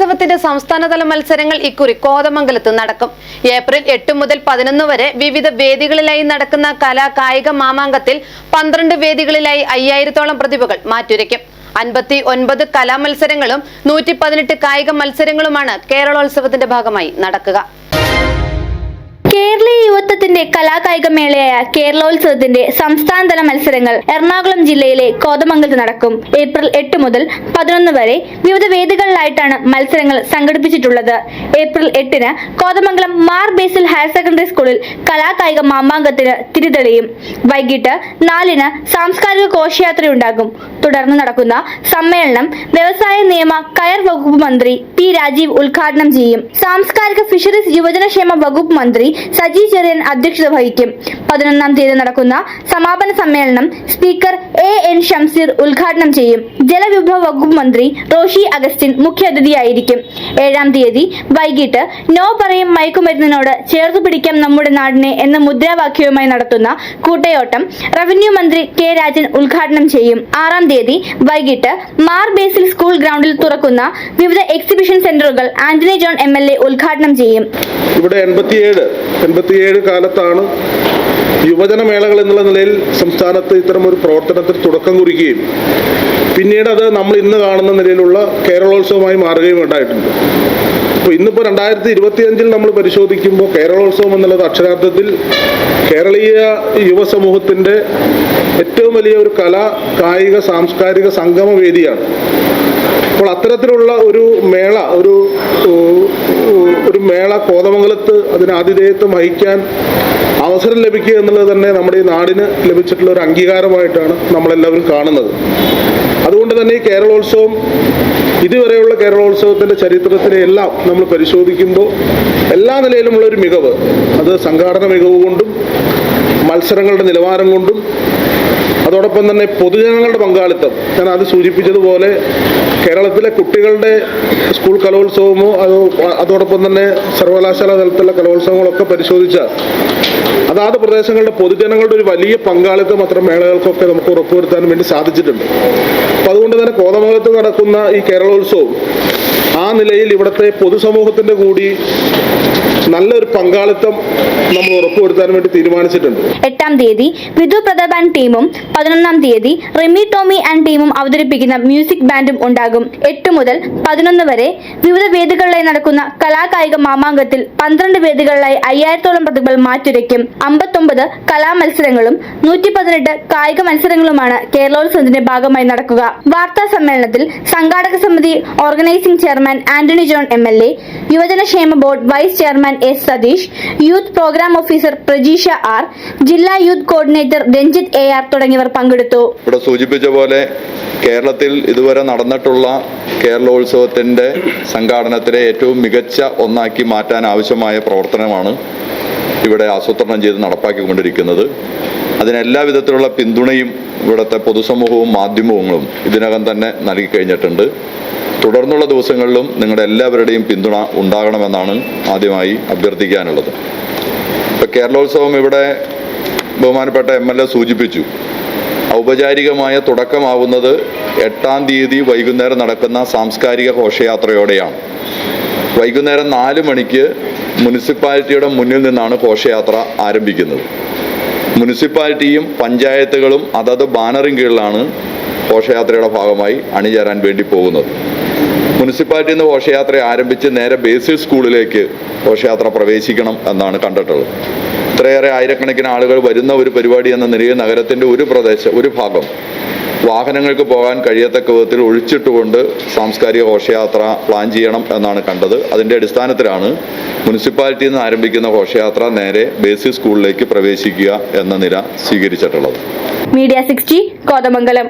കേരളോത്സവത്തിന്റെ സംസ്ഥാനതല മത്സരങ്ങൾ ഇക്കുറി കോതമംഗലത്ത് നടക്കും. ഏപ്രിൽ എട്ട് മുതൽ പതിനൊന്ന് വരെ വിവിധ വേദികളിലായി നടക്കുന്ന കലാ കായിക മാമാങ്കത്തിൽ പന്ത്രണ്ട് വേദികളിലായി അയ്യായിരത്തോളം പ്രതിഭകൾ മാറ്റുരയ്ക്കും. അൻപത്തി ഒൻപത് കലാമത്സരങ്ങളും നൂറ്റി പതിനെട്ട് കായിക മത്സരങ്ങളുമാണ് കേരളോത്സവത്തിന്റെ ഭാഗമായി നടക്കുക. കേരളീയ യുവത്വത്തിന്റെ കലാകായിക മേളയായ കേരളോത്സവത്തിന്റെ സംസ്ഥാനതല മത്സരങ്ങൾ എറണാകുളം ജില്ലയിലെ കോതമംഗലത്ത് നടക്കും. ഏപ്രിൽ എട്ട് മുതൽ പതിനൊന്ന് വരെ വിവിധ വേദികളിലായിട്ടാണ് മത്സരങ്ങൾ സംഘടിപ്പിച്ചിട്ടുള്ളത്. ഏപ്രിൽ എട്ടിന് കോതമംഗലം മാർ ബേസിൽ ഹയർ സെക്കൻഡറി സ്കൂളിൽ കലാകായിക മാമാങ്കത്തിന് തിരിതെളിയും. വൈകിട്ട് നാലിന് സാംസ്കാരിക ഘോഷയാത്രയുണ്ടാകും. തുടർന്ന് നടക്കുന്ന സമ്മേളനം വ്യവസായ നിയമ കയർ വകുപ്പ് മന്ത്രി പി രാജീവ് ഉദ്ഘാടനം ചെയ്യും. സാംസ്കാരിക ഫിഷറീസ് യുവജനക്ഷേമ വകുപ്പ് മന്ത്രി സജി ചെറിയൻ അധ്യക്ഷത വഹിക്കും. പതിനൊന്നാം തീയതി നടക്കുന്ന സമാപന സമ്മേളനം സ്പീക്കർ എ എൻ ഷംസീർ ഉദ്ഘാടനം ചെയ്യും. ജലവിഭവ വകുപ്പ് മന്ത്രി റോഷി അഗസ്റ്റിൻ മുഖ്യാതിഥിയായിരിക്കും. ഏഴാം തീയതി വൈകിട്ട് നോ പറയും മയക്കുമരുന്നിനോട് ചേർത്ത് പിടിക്കാം നമ്മുടെ നാടിനെ എന്ന മുദ്രാവാക്യവുമായി നടത്തുന്ന കൂട്ടയോട്ടം റവന്യൂ മന്ത്രി കെ രാജൻ ഉദ്ഘാടനം ചെയ്യും. ആറാം തീയതി വൈകിട്ട് മാർ ബേസിൽ സ്കൂൾ ഗ്രൗണ്ടിൽ തുറക്കുന്ന വിവിധ എക്സിബിഷൻ സെന്ററുകൾ Antony John M L A ഉദ്ഘാടനം ചെയ്യും. ഇവിടെ എൺപത്തിയേഴ് എൺപത്തിയേഴ് കാലത്താണ് യുവജന മേളകൾ എന്നുള്ള നിലയിൽ സംസ്ഥാനത്ത് ഇത്തരം ഒരു പ്രവർത്തനത്തിന് തുടക്കം കുറിക്കുകയും പിന്നീട് അത് നമ്മൾ ഇന്ന് കാണുന്ന നിലയിലുള്ള കേരളോത്സവമായി മാറുകയും ഉണ്ടായിട്ടുണ്ട്. അപ്പോൾ ഇന്നിപ്പോൾ രണ്ടായിരത്തി ഇരുപത്തിയഞ്ചിൽ നമ്മൾ പരിശോധിക്കുമ്പോൾ കേരളോത്സവം എന്നുള്ളത് അക്ഷരാർത്ഥത്തിൽ കേരളീയ യുവസമൂഹത്തിന്റെ ഏറ്റവും വലിയ ഒരു കലാ കായിക സാംസ്കാരിക സംഗമ വേദിയാണ് അപ്പോൾ അത്തരത്തിലുള്ള ഒരു മേള ഒരു ഒരു മേള കോതമംഗലത്ത് അതിന് ആതിഥേയത്വം വഹിക്കാൻ അവസരം ലഭിക്കുക എന്നുള്ളത് തന്നെ നമ്മുടെ ഈ നാടിന് ലഭിച്ചിട്ടുള്ള ഒരു അംഗീകാരമായിട്ടാണ് നമ്മളെല്ലാവരും കാണുന്നത്. അതുകൊണ്ട് തന്നെ ഈ കേരളോത്സവം ഇതുവരെയുള്ള കേരളോത്സവത്തിന്റെ ചരിത്രത്തിലെ എല്ലാം നമ്മൾ പരിശോധിക്കുമ്പോൾ എല്ലാ നിലയിലുമുള്ള ഒരു മികവ് അത് സംഘാടന മികവ് കൊണ്ടും മത്സരങ്ങളുടെ നിലവാരം കൊണ്ടും അതോടൊപ്പം തന്നെ പൊതുജനങ്ങളുടെ പങ്കാളിത്തം. ഞാൻ അത് സൂചിപ്പിച്ചതുപോലെ കേരളത്തിലെ കുട്ടികളുടെ സ്കൂൾ കലോത്സവമോ അതോ അതോടൊപ്പം തന്നെ സർവകലാശാല തലത്തിലുള്ള കലോത്സവങ്ങളൊക്കെ പരിശോധിച്ചാൽ അതാത് പ്രദേശങ്ങളുടെ പൊതുജനങ്ങളുടെ ഒരു വലിയ പങ്കാളിത്തം അത്ര മേളകൾക്കൊക്കെ നമുക്ക് ഉറപ്പുവരുത്താൻ വേണ്ടി സാധിച്ചിട്ടുണ്ട്. അപ്പം അതുകൊണ്ട് തന്നെ കോതമംഗലത്ത് നടക്കുന്ന ഈ കേരളോത്സവം ആ നിലയിൽ ഇവിടുത്തെ പൊതുസമൂഹത്തിന്റെ കൂടി നല്ലൊരു പങ്കാളിത്തം നമ്മൾ ഉറപ്പുവരുത്താൻ വേണ്ടി തീരുമാനിച്ചിട്ടുണ്ട്. എട്ടാം തീയതി വിധു പ്രതാപ് ആൻഡ് ടീമും പതിനൊന്നാം തീയതി റിമി ടോമി ആൻഡ് ടീമും അവതരിപ്പിക്കുന്ന മ്യൂസിക് ബാൻഡും ഉണ്ടാകും എട്ട് മുതൽ പതിനൊന്ന് വരെ. വിവിധ വേദികളിലായി നടക്കുന്ന കലാകായിക മാമാങ്കത്തിൽ പന്ത്രണ്ട് വേദികളിലായി അയ്യായിരത്തോളം പ്രതിഭകൾ മാറ്റുരയ്ക്കും. അമ്പത്തൊമ്പത് കലാമത്സരങ്ങളും നൂറ്റി പതിനെട്ട് കായിക മത്സരങ്ങളുമാണ് കേരളോത്സവത്തിന്റെ ഭാഗമായി നടക്കുക. വാർത്താ സമ്മേളനത്തിൽ സംഘാടക സമിതി organising chairman Antony John M L A യുവജനക്ഷേമ board vice chairman S Satheesh youth programme officer Prajeesha R ജില്ലാ youth coordinator Ranjith A R തുടങ്ങിയവർ പങ്കെടുത്തു. ഇവിടെ സൂചിപ്പിച്ച പോലെ കേരളത്തിൽ ഇതുവരെ നടന്നിട്ടുള്ള കേരളോത്സവത്തിന്റെ സംഘാടനത്തിലെ ഏറ്റവും മികച്ച ഒന്നാക്കി മാറ്റാൻ ആവശ്യമായ പ്രവർത്തനമാണ് ഇവിടെ ആസൂത്രണം ചെയ്ത് നടപ്പാക്കിക്കൊണ്ടിരിക്കുന്നത്. അതിന് എല്ലാ വിധത്തിലുള്ള പിന്തുണയും ഇവിടുത്തെ പൊതുസമൂഹവും മാധ്യമങ്ങളും ഇതിനകം തന്നെ നൽകി കഴിഞ്ഞിട്ടുണ്ട്. തുടർന്നുള്ള ദിവസങ്ങളിലും നിങ്ങളുടെ എല്ലാവരുടെയും പിന്തുണ ഉണ്ടാകണമെന്നാണ് ആദ്യമായി അഭ്യർത്ഥിക്കാനുള്ളത്. ഇപ്പോൾ കേരളോത്സവം ഇവിടെ ബഹുമാനപ്പെട്ട എം എൽ എ സൂചിപ്പിച്ചു. ഔപചാരികമായ തുടക്കമാവുന്നത് എട്ടാം തീയതി വൈകുന്നേരം നടക്കുന്ന സാംസ്കാരിക ഘോഷയാത്രയോടെയാണ്. വൈകുന്നേരം നാല് മണിക്ക് മുനിസിപ്പാലിറ്റിയുടെ മുന്നിൽ നിന്നാണ് ഘോഷയാത്ര ആരംഭിക്കുന്നത്. മുനിസിപ്പാലിറ്റിയും പഞ്ചായത്തുകളും അതത് ബാനറിൻ കീഴിലാണ് ഘോഷയാത്രയുടെ ഭാഗമായി അണിചേരാൻ വേണ്ടി പോകുന്നത്. മുനിസിപ്പാലിറ്റിയിൽ നിന്ന് ഘോഷയാത്ര ആരംഭിച്ച് നേരെ ബേസിക് സ്കൂളിലേക്ക് ഘോഷയാത്ര പ്രവേശിക്കണം എന്നാണ് കണ്ടിട്ടുള്ളത്. ഇത്രയേറെ ആയിരക്കണക്കിന് ആളുകൾ വരുന്ന ഒരു പരിപാടി എന്ന നിലയിൽ നഗരത്തിന്റെ ഒരു പ്രദേശം ഒരു ഭാഗം വാഹനങ്ങൾക്ക് പോകാൻ കഴിയത്തക്ക വിധത്തിൽ ഒഴിച്ചിട്ടുകൊണ്ട് സാംസ്കാരിക ഘോഷയാത്ര പ്ലാൻ ചെയ്യണം എന്നാണ് കണ്ടത്. അതിന്റെ അടിസ്ഥാനത്തിലാണ് മുനിസിപ്പാലിറ്റിയിൽ നിന്ന് ആരംഭിക്കുന്ന ഘോഷയാത്ര നേരെ ബേസിക് സ്കൂളിലേക്ക് പ്രവേശിക്കുക എന്ന നില സ്വീകരിച്ചിട്ടുള്ളത്. Media sixty Kothamangalam.